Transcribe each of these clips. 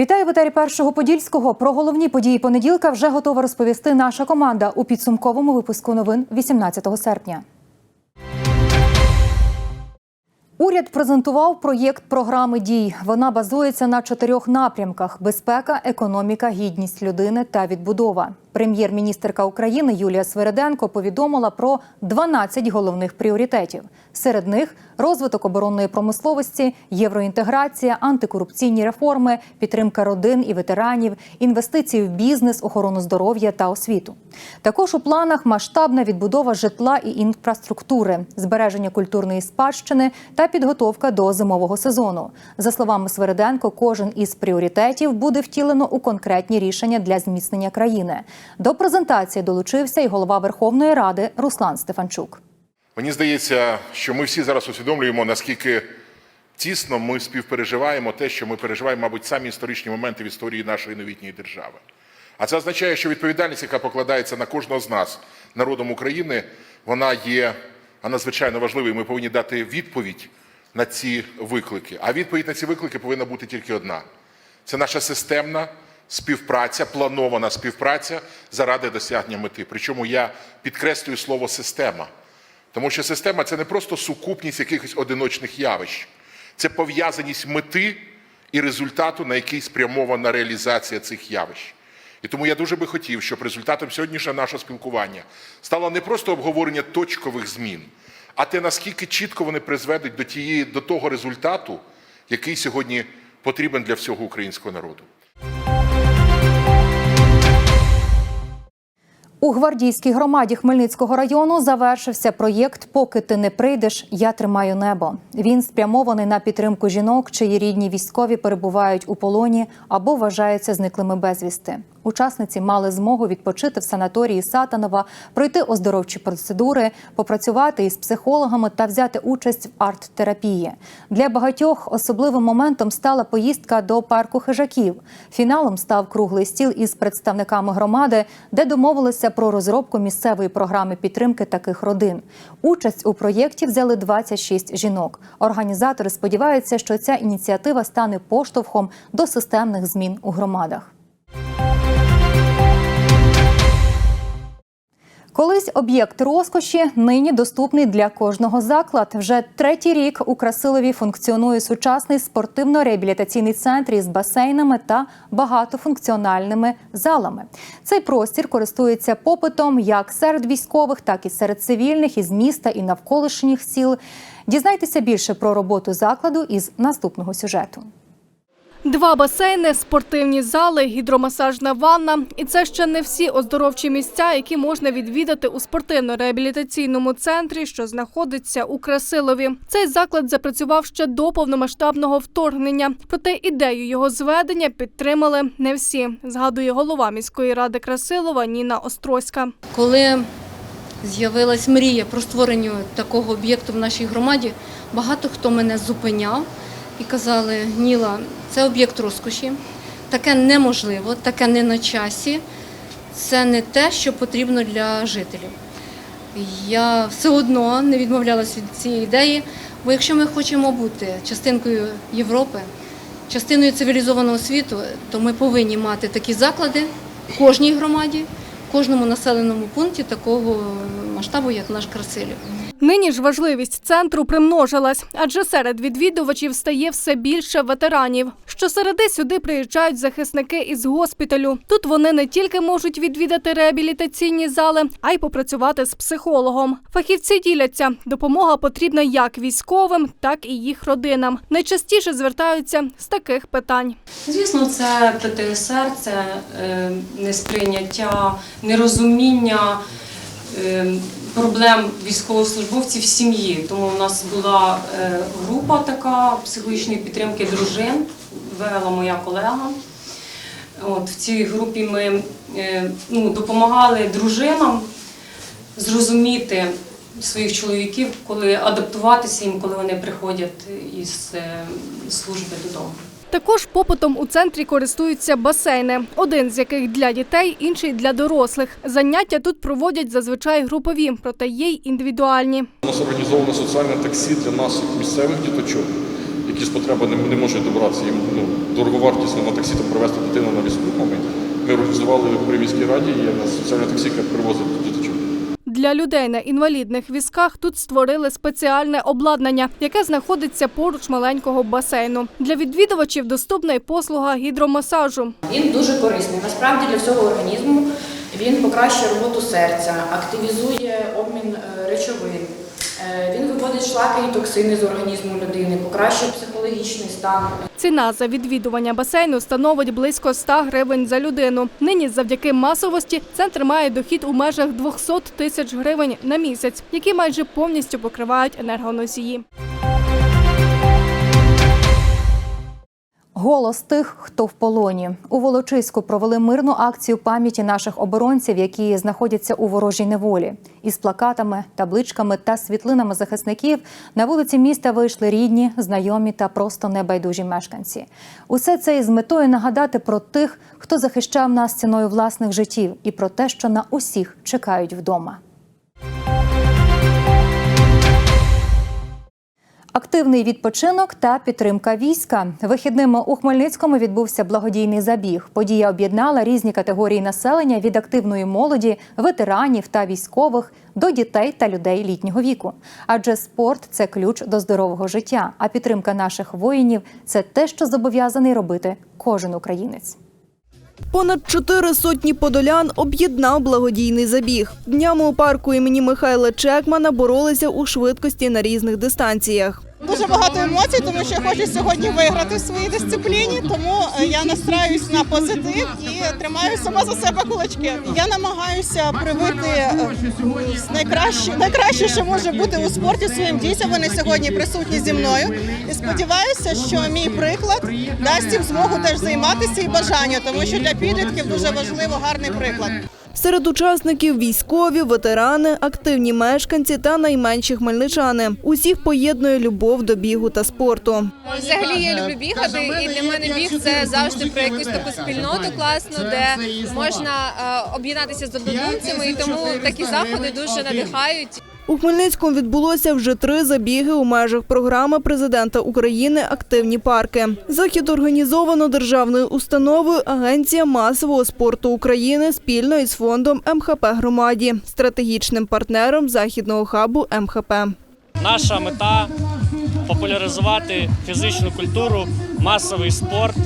Вітаю в етері першого подільського. Про головні події понеділка вже готова розповісти наша команда у підсумковому випуску новин 18 серпня. Уряд презентував проєкт програми дій. Вона базується на чотирьох напрямках: безпека, економіка, гідність людини та відбудова. Прем'єр-міністерка України Юлія Свереденко повідомила про 12 головних пріоритетів. Серед них розвиток оборонної промисловості, євроінтеграція, антикорупційні реформи, підтримка родин і ветеранів, інвестиції в бізнес, охорону здоров'я та освіту. Також у планах масштабна відбудова житла і інфраструктури, збереження культурної спадщини та підготовка до зимового сезону. За словами Свереденко, кожен із пріоритетів буде втілено у конкретні рішення для зміцнення країни. До презентації долучився і голова Верховної Ради Руслан Стефанчук. Мені здається, що ми всі зараз усвідомлюємо, наскільки тісно ми співпереживаємо те, що ми переживаємо, мабуть, самі історичні моменти в історії нашої новітньої держави. А це означає, що відповідальність, яка покладається на кожного з нас, народом України, вона є надзвичайно важливою. Ми повинні дати відповідь на ці виклики. А відповідь на ці виклики повинна бути тільки одна: це наша системна співпраця, планована співпраця заради досягнення мети. Причому я підкреслюю слово система. Тому що система це не просто сукупність якихось одиночних явищ, це пов'язаність мети і результату, на який спрямована реалізація цих явищ. І тому я дуже би хотів, щоб результатом сьогоднішнього нашого спілкування стало не просто обговорення точкових змін, а те, наскільки чітко вони призведуть до, тієї, до того результату, який сьогодні потрібен для всього українського народу. У гвардійській громаді Хмельницького району завершився проєкт Поки ти не прийдеш, я тримаю небо. Він спрямований на підтримку жінок, чиї рідні військові перебувають у полоні або вважаються зниклими безвісти. Учасниці мали змогу відпочити в санаторії Сатанова, пройти оздоровчі процедури, попрацювати із психологами та взяти участь в арт-терапії. Для багатьох особливим моментом стала поїздка до парку хижаків. Фіналом став круглий стіл із представниками громади, де домовилися про розробку місцевої програми підтримки таких родин. Участь у проєкті взяли 26 жінок. Організатори сподіваються, що ця ініціатива стане поштовхом до системних змін у громадах. Колись об'єкт розкоші нині доступний для кожного заклад. Вже третій рік у Красилові функціонує сучасний спортивно-реабілітаційний центр із басейнами та багатофункціональними залами. Цей простір користується попитом як серед військових, так і серед цивільних із міста і навколишніх сіл. Дізнайтеся більше про роботу закладу із наступного сюжету. Два басейни, спортивні зали, гідромасажна ванна. І це ще не всі оздоровчі місця, які можна відвідати у спортивно-реабілітаційному центрі, що знаходиться у Красилові. Цей заклад запрацював ще до повномасштабного вторгнення. Проте ідею його зведення підтримали не всі. Згадує голова міської ради Красилова Ніна Острозька. Коли з'явилась мрія про створення такого об'єкту в нашій громаді, багато хто мене зупиняв і казали, Ніла, це об'єкт розкоші, таке неможливо, таке не на часі, це не те, що потрібно для жителів. Я все одно не відмовлялась від цієї ідеї, бо якщо ми хочемо бути частинкою Європи, частиною цивілізованого світу, то ми повинні мати такі заклади в кожній громаді, в кожному населеному пункті такого масштабу, як наш Красилів. Нині ж важливість центру примножилась, адже серед відвідувачів стає все більше ветеранів. Щосереди сюди приїжджають захисники із госпіталю. Тут вони не тільки можуть відвідати реабілітаційні зали, а й попрацювати з психологом. Фахівці діляться, допомога потрібна як військовим, так і їх родинам. Найчастіше звертаються з таких питань. Звісно, це ПТСР, це е, несприйняття, нерозуміння е, проблем військовослужбовців в сім'ї. Тому у нас була е, група така психологічної підтримки дружин, вела моя колега. От, в цій групі ми е, ну, допомагали дружинам зрозуміти своїх чоловіків, коли адаптуватися їм, коли вони приходять із е, служби додому. Також попитом у центрі користуються басейни, один з яких для дітей, інший для дорослих. Заняття тут проводять зазвичай групові, проте є й індивідуальні. У нас організовано соціальне таксі для наших місцевих діточок, які з потреби не, можуть добратися їм ну, дороговартісно на таксі там привезти дитину на візку. Ми, організували при міській раді, є у нас соціальна таксі, яка привозить діточок. Для людей на інвалідних візках тут створили спеціальне обладнання, яке знаходиться поруч маленького басейну. Для відвідувачів доступна й послуга гідромасажу. Він дуже корисний. Насправді для всього організму він покращує роботу серця, активізує обмін е, речовин. Е, Він виводить шлаки і токсини з організму людини, покращує психологічний стан. Ціна за відвідування басейну становить близько 100 гривень за людину. Нині завдяки масовості центр має дохід у межах 200 тисяч гривень на місяць, які майже повністю покривають енергоносії. Голос тих, хто в полоні у Волочиську провели мирну акцію пам'яті наших оборонців, які знаходяться у ворожій неволі. Із плакатами, табличками та світлинами захисників на вулиці міста вийшли рідні, знайомі та просто небайдужі мешканці. Усе це із метою нагадати про тих, хто захищав нас ціною власних життів, і про те, що на усіх чекають вдома. Активний відпочинок та підтримка війська. Вихідними у Хмельницькому відбувся благодійний забіг. Подія об'єднала різні категорії населення від активної молоді, ветеранів та військових до дітей та людей літнього віку. Адже спорт це ключ до здорового життя. А підтримка наших воїнів це те, що зобов'язаний робити кожен українець. Понад чотири сотні подолян об'єднав благодійний забіг. Днями у парку імені Михайла Чекмана боролися у швидкості на різних дистанціях. Дуже багато емоцій, тому що я хочу сьогодні виграти в своїй дисципліні. Тому е, я настраюсь на позитив і тримаю сама за себе кулачки. Я намагаюся привити е, найкраще, найкраще, що може бути у спорті своїм дітям. Вони сьогодні присутні зі мною. І сподіваюся, що мій приклад дасть їм змогу теж займатися і бажання, тому що для підлітків дуже важливо гарний приклад. Серед учасників військові, ветерани, активні мешканці та найменші хмельничани. Усіх поєднує любов до бігу та спорту. Взагалі я люблю бігати, і для мене біг це завжди про якусь таку спільноту класну, де можна е, об'єднатися з однодумцями, і тому такі заходи дуже надихають. У Хмельницькому відбулося вже три забіги у межах програми президента України Активні парки. Захід організовано державною установою Агенція масового спорту України спільно із фондом МХП громаді, стратегічним партнером західного хабу МХП. Наша мета популяризувати фізичну культуру, масовий спорт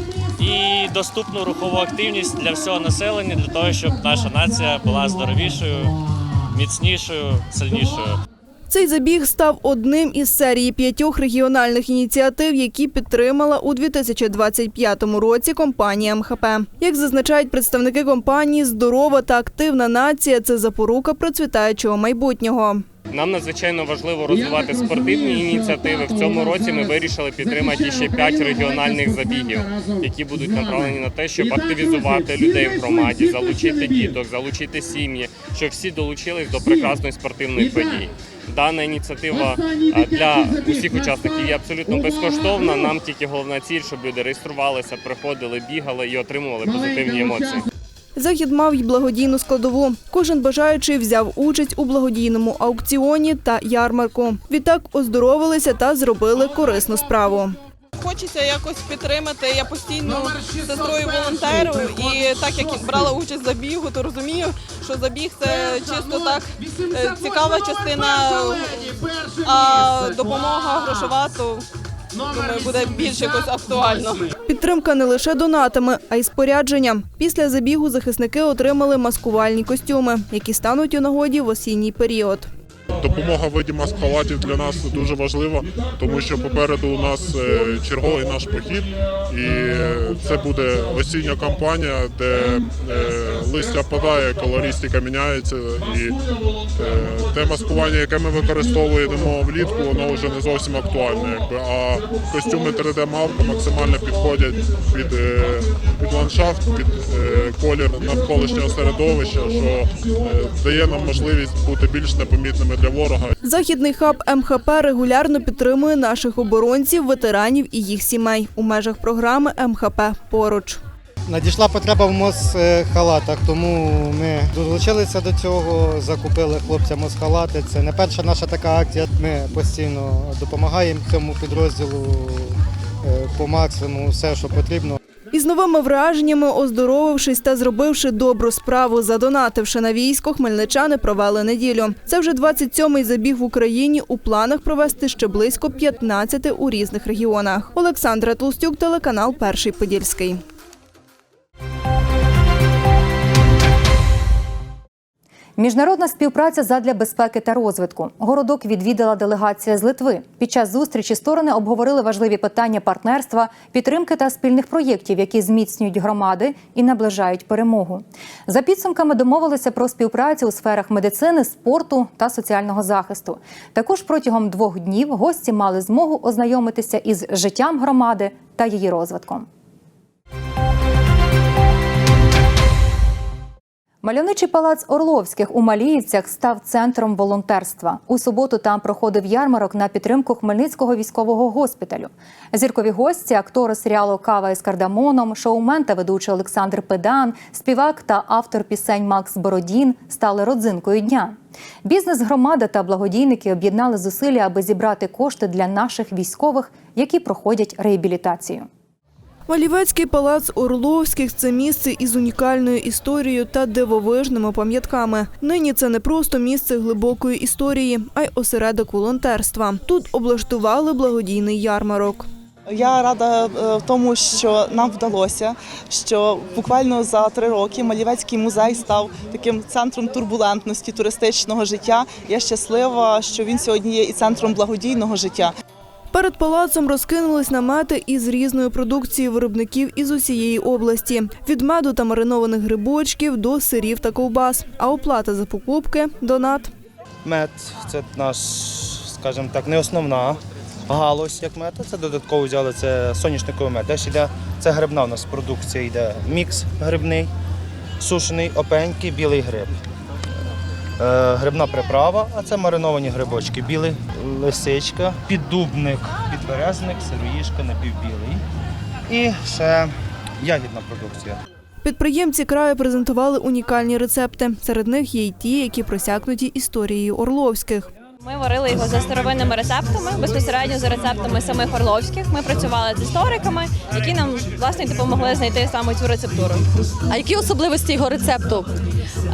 і доступну рухову активність для всього населення, для того, щоб наша нація була здоровішою, міцнішою, сильнішою. Цей забіг став одним із серії п'ятьох регіональних ініціатив, які підтримала у 2025 році компанія МХП. Як зазначають представники компанії, здорова та активна нація це запорука процвітаючого майбутнього. Нам надзвичайно важливо розвивати спортивні ініціативи. В цьому році ми вирішили підтримати ще п'ять регіональних забігів, які будуть направлені на те, щоб активізувати людей в громаді, залучити діток, залучити сім'ї, щоб всі долучились до прекрасної спортивної події. Дана ініціатива для усіх учасників є абсолютно безкоштовна. Нам тільки головна ціль, щоб люди реєструвалися, приходили, бігали і отримували позитивні емоції. Захід мав й благодійну складову. Кожен бажаючий взяв участь у благодійному аукціоні та ярмарку. Відтак оздоровилися та зробили корисну справу. Хочеться якось підтримати. Я постійно сестрою волонтеру, і так як брала участь в забігу, то розумію, що забіг це чисто так е, цікава частина, а допомога грошова, то думаю, буде більш якось актуально. Підтримка не лише донатами, а й спорядженням. Після забігу захисники отримали маскувальні костюми, які стануть у нагоді в осінній період. Допомога в виді маск-халатів для нас дуже важлива, тому що попереду у нас е, черговий наш похід, і це буде осіння кампанія, де е, листя падає, колористика міняється, і е, те маскування, яке ми використовуємо влітку, воно вже не зовсім актуальне. Якби, а костюми 3D-мавка максимально підходять під, під ландшафт, під колір навколишнього середовища, що дає нам можливість бути більш непомітними для ворога. Західний хаб МХП регулярно підтримує наших оборонців, ветеранів і їх сімей у межах програми МХП поруч. Надійшла потреба в мосхалатах, тому ми долучилися до цього, закупили хлопцям мосхалати. Це не перша наша така акція. Ми постійно допомагаємо цьому підрозділу е, по максимуму все, що потрібно. Із новими враженнями, оздоровившись та зробивши добру справу, задонативши на військо, хмельничани провели неділю. Це вже 27-й забіг в Україні. У планах провести ще близько 15 у різних регіонах. Олександра Толстюк, телеканал Перший Подільський. Міжнародна співпраця задля безпеки та розвитку. Городок відвідала делегація з Литви. Під час зустрічі сторони обговорили важливі питання партнерства, підтримки та спільних проєктів, які зміцнюють громади і наближають перемогу. За підсумками домовилися про співпрацю у сферах медицини, спорту та соціального захисту. Також протягом двох днів гості мали змогу ознайомитися із життям громади та її розвитком. Мальовничий палац Орловських у Маліївцях став центром волонтерства. У суботу там проходив ярмарок на підтримку Хмельницького військового госпіталю. Зіркові гості, актори серіалу Кава із кардамоном, шоумен та ведучий Олександр Педан, співак та автор пісень Макс Бородін стали родзинкою дня. Бізнес, громада та благодійники об'єднали зусилля, аби зібрати кошти для наших військових, які проходять реабілітацію. Малівецький палац Орловських це місце із унікальною історією та дивовижними пам'ятками. Нині це не просто місце глибокої історії, а й осередок волонтерства. Тут облаштували благодійний ярмарок. Я рада е, тому, що нам вдалося, що буквально за три роки Малівецький музей став таким центром турбулентності туристичного життя. Я щаслива, що він сьогодні є і центром благодійного життя. Перед палацом розкинулись намети із різної продукції виробників із усієї області: від меду та маринованих грибочків до сирів та ковбас. А оплата за покупки донат. Мед це наш, скажімо так, не основна галузь, як мед. Це додатково взяли це соняшниковий мед. Далі йде це грибна у нас продукція, йде мікс грибний, сушений, опенький, білий гриб. Е, грибна приправа, а це мариновані грибочки. Білий лисичка, піддубник, підберезник, сироїшка, напівбілий. І ще ягідна продукція. Підприємці краю презентували унікальні рецепти. Серед них є й ті, які просякнуті історією Орловських. Ми варили його за старовинними рецептами, безпосередньо за рецептами самих орловських. Ми працювали з істориками, які нам власне допомогли знайти саме цю рецептуру. А які особливості його рецепту?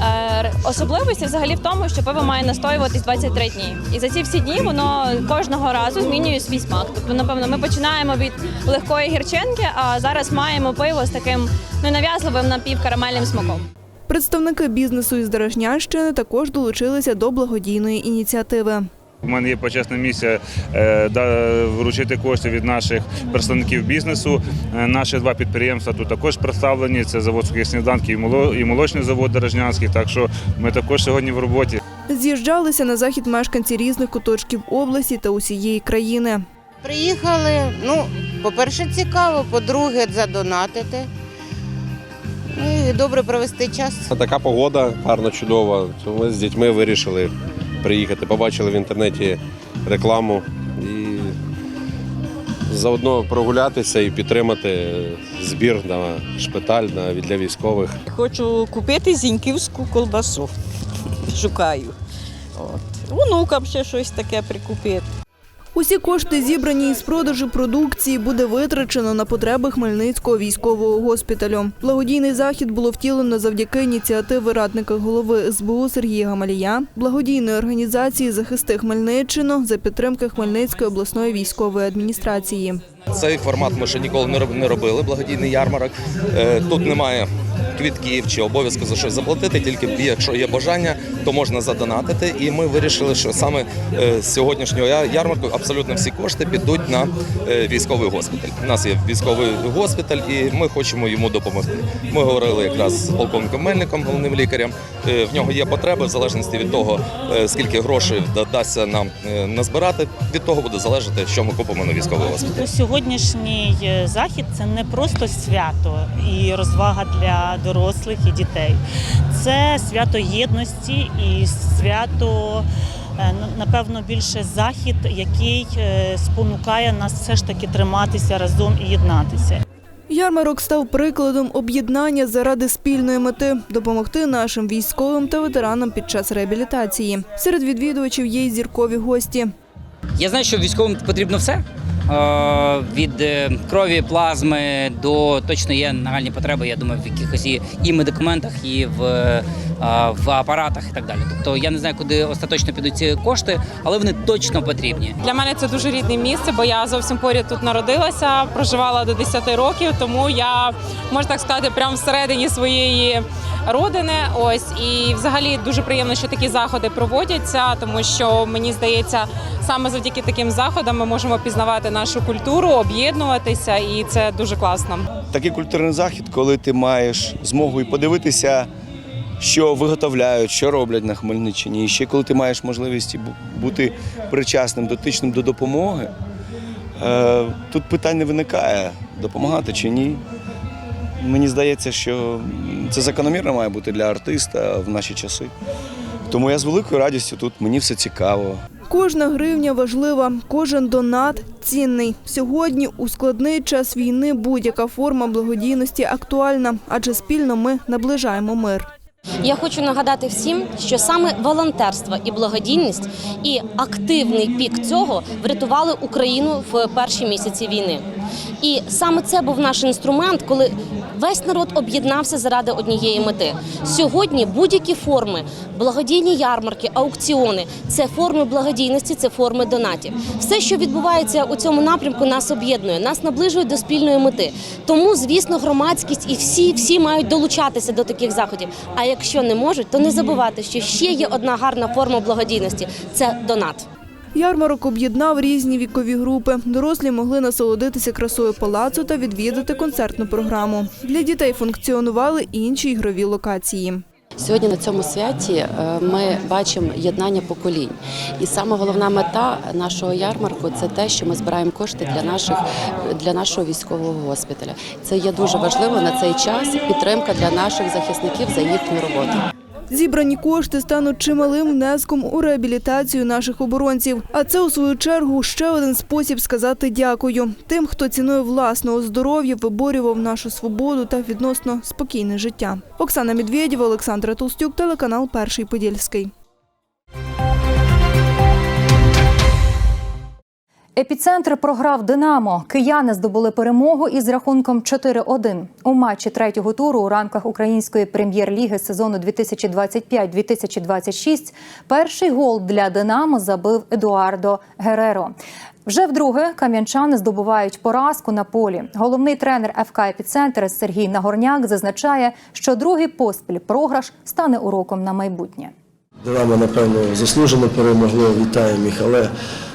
Е, особливість взагалі в тому, що пиво має настоюватись 23 дні. І за ці всі дні воно кожного разу змінює свій смак. Тобто, напевно, ми починаємо від легкої гірчинки, а зараз маємо пиво з таким ненав'язливим напівкарамельним смаком. Представники бізнесу із Дорожнянщини також долучилися до благодійної ініціативи. У мене є почесна місія е, да- вручити кошти від наших представників бізнесу. Е, Наші два підприємства тут також представлені. Це завод сухих сніданків і моло- і молочний завод Дорожнянський. Так що ми також сьогодні в роботі. З'їжджалися на захід мешканці різних куточків області та усієї країни. Приїхали, ну, по-перше, цікаво, по-друге, задонатити. Ну, І добре провести час. Така погода гарно чудова. То ми з дітьми вирішили приїхати. Побачили в інтернеті рекламу і заодно прогулятися і підтримати збір на шпиталь на для військових. Хочу купити зіньківську колбасу. Шукаю. От. Онукам ще щось таке прикупити. Усі кошти, зібрані із продажу продукції, буде витрачено на потреби Хмельницького військового госпіталю. Благодійний захід було втілено завдяки ініціативи радника голови СБУ Сергія Гамалія, благодійної організації Захисти Хмельниччину за підтримки Хмельницької обласної військової адміністрації. Цей формат ми ще ніколи не роб- робили. Благодійний ярмарок. Е, Тут немає квітків чи обов'язку за щось заплатити. Тільки якщо є бажання, то можна задонатити. І ми вирішили, що саме е, з сьогоднішнього ярмарку абсолютно всі кошти підуть на е, військовий госпіталь. У нас є військовий госпіталь, і ми хочемо йому допомогти. Ми говорили якраз з полковником Мельником, головним лікарем. Е, В нього є потреби в залежності від того, скільки грошей вдасться нам назбирати. Від того буде залежати, що ми купимо на військовий госпіталь. Сьогоднішній е, захід це не просто свято і розвага для дорослих і дітей. Це свято єдності і свято, е, напевно, більше захід, який е, спонукає нас все ж таки триматися разом і єднатися. Ярмарок став прикладом об'єднання заради спільної мети допомогти нашим військовим та ветеранам під час реабілітації. Серед відвідувачів є й зіркові гості. Я знаю, що військовим потрібно все, від е, крові, плазми до точно є нагальні потреби. Я думаю, в якихось і, медикаментах, і в, е, в апаратах, і так далі. Тобто я не знаю, куди остаточно підуть ці кошти, але вони точно потрібні. Для мене це дуже рідне місце, бо я зовсім поряд тут народилася, проживала до 10 років, тому я можна так сказати, прямо всередині своєї родини. Ось і взагалі дуже приємно, що такі заходи проводяться, тому що мені здається, саме завдяки таким заходам ми можемо пізнавати нашу культуру, об'єднуватися, і це дуже класно. Такий культурний захід, коли ти маєш змогу і подивитися, що виготовляють, що роблять на Хмельниччині. І ще коли ти маєш можливість бути причасним, дотичним до допомоги, е, тут питань не виникає, допомагати чи ні. Мені здається, що це закономірно має бути для артиста в наші часи. Тому я з великою радістю тут, мені все цікаво. Кожна гривня важлива, кожен донат цінний. Сьогодні у складний час війни будь-яка форма благодійності актуальна, адже спільно ми наближаємо мир. Я хочу нагадати всім, що саме волонтерство і благодійність і активний пік цього врятували Україну в перші місяці війни. І саме це був наш інструмент, коли весь народ об'єднався заради однієї мети. Сьогодні будь-які форми, благодійні ярмарки, аукціони це форми благодійності, це форми донатів. Все, що відбувається у цьому напрямку, нас об'єднує, нас наближує до спільної мети. Тому, звісно, громадськість і всі, всі мають долучатися до таких заходів. А якщо не можуть, то не забувати, що ще є одна гарна форма благодійності це донат. Ярмарок об'єднав різні вікові групи. Дорослі могли насолодитися красою палацу та відвідати концертну програму. Для дітей функціонували інші ігрові локації. Сьогодні на цьому святі е, ми бачимо єднання поколінь. І саме головна мета нашого ярмарку це те, що ми збираємо кошти для наших для нашого військового госпіталя. Це є дуже важливо на цей час підтримка для наших захисників за їхню роботу. Зібрані кошти стануть чималим внеском у реабілітацію наших оборонців. А це у свою чергу ще один спосіб сказати дякую тим, хто ціною власного здоров'я виборював нашу свободу та відносно спокійне життя. Оксана Медведєва, Олександра Толстюк, телеканал Перший Подільський. Епіцентр програв Динамо. Кияни здобули перемогу із рахунком 4-1. У матчі третього туру у рамках української прем'єр-ліги сезону 2025-2026 перший гол для Динамо забив Едуардо Гереро. Вже вдруге кам'янчани здобувають поразку на полі. Головний тренер ФК «Епіцентр» Сергій Нагорняк зазначає, що другий поспіль програш стане уроком на майбутнє. Динамо, напевно, заслужено перемогло, вітаємо їх, але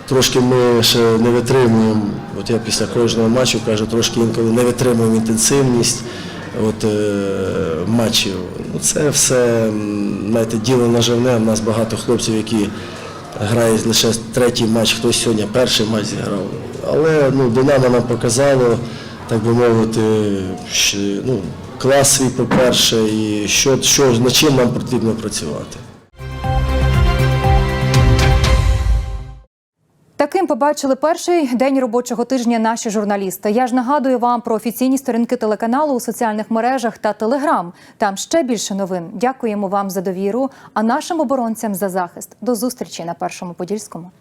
трошки ми ще не витримуємо. От я після кожного матчу кажу, трошки інколи не витримуємо інтенсивність от, е, матчів. Ну, це все знаєте, діло наживне. У нас багато хлопців, які грають лише третій матч, хтось сьогодні перший матч зіграв. Але ну, Динамо нам показало, так би мовити, що, ну, клас свій, по-перше, і що, що, над чим нам потрібно працювати. Таким побачили перший день робочого тижня наші журналісти. Я ж нагадую вам про офіційні сторінки телеканалу у соціальних мережах та телеграм. Там ще більше новин. Дякуємо вам за довіру, а нашим оборонцям за захист. До зустрічі на першому подільському.